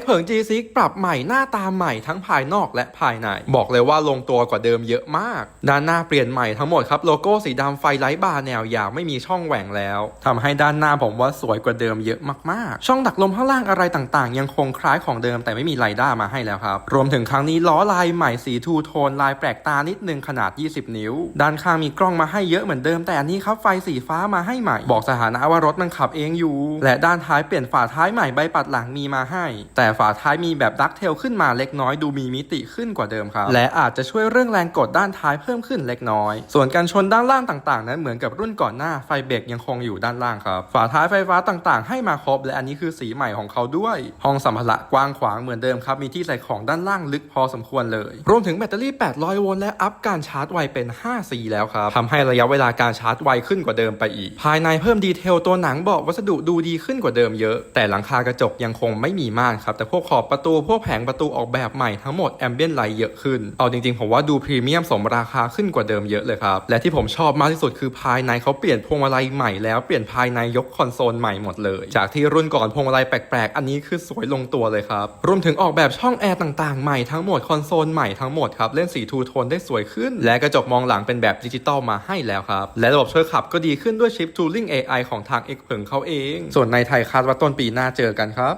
X เผิง G6 ปรับใหม่หน้าตาใหม่ทั้งภายนอกและภายใน บอกเลยว่าลงตัวกว่าเดิมเยอะมาก ด้านหน้าเปลี่ยนใหม่ทั้งหมดครับ โลโก้สีดำไฟไลท์บาร์แนวยาวไม่มีช่องแหว่งแล้วทำให้ด้านหน้าผมว่าสวยกว่าเดิมเยอะมากๆ ช่องดักลมข้างล่างอะไรต่างๆ ยังคงคล้ายของเดิมแต่ไม่มีไรด้ามาให้แล้วครับ รวมถึงครั้งนี้ล้อลายใหม่สีทูโทนลายแปลกตานิดนึงขนาด 20 นิ้ว ด้านข้างมีกล้องมาให้เยอะเหมือนเดิมแต่อันนี้ครับไฟสีฟ้ามาให้ใหม่ บอกสถานะว่ารถมันขับเองอยู่ และด้านท้ายเปลี่ยนฝาท้ายใหม่ใบปัดหลังมีมาให้ แต่แต่ฝาท้ายมีแบบดักเทลขึ้นมาเล็กน้อยดูมีมิติขึ้นกว่าเดิมครับ และอาจจะช่วยเรื่องแรงกดด้านท้ายเพิ่มขึ้นเล็กน้อย ส่วนการชนด้านล่างต่างๆ นั้นเหมือนกับรุ่นก่อนหน้าไฟเบรกยังคงอยู่ด้านล่างครับ ฝาท้ายไฟฟ้าต่างๆ ให้มาครบและอันนี้คือสีใหม่ของเขาด้วย ห้องสัมภาระกว้างขวางเหมือนเดิมครับมีที่ใส่ของด้านล่างลึกพอสมควรเลย รวมถึงแบตเตอรี่ 800 โวลต์และอัพการชาร์จไวเป็น 5C แล้วครับทำให้ระยะเวลาการชาร์จไวขึ้นกว่าเดิมไปอีก ภายในเพิ่มดีเทลตัวหนังเบาะวัสดุดูดีขึ้นกว่าเดิมเยอะ แต่หลังคากระจกยังคงไม่มีม่านครับแต่พวกขอบประตูพวกแผงประตูออกแบบใหม่ทั้งหมดแอมเบียนไลท์เยอะขึ้น เอาจริงๆ ผมว่าดูพรีเมียมสมราคาขึ้นกว่าเดิมเยอะเลยครับ และที่ผมชอบมากที่สุดคือภายในเขาเปลี่ยนพวงมาลัยใหม่แล้วเปลี่ยนภายในยกคอนโซลใหม่หมดเลย จากที่รุ่นก่อนพวงมาลัยแปลกๆ อันนี้คือสวยลงตัวเลยครับ รวมถึงออกแบบช่องแอร์ต่างๆ ใหม่ทั้งหมดคอนโซลใหม่ทั้งหมดครับเล่นสีทูโทนได้สวยขึ้น และกระจกมองหลังเป็นแบบดิจิตอลมาให้แล้วครับ และระบบช่วยขับก็ดีขึ้นด้วยชิป Turing AI ของทาง X เผิงเขาเอง ส่วนในไทยคาดว่าต้นปีหน้าเจอกันครับ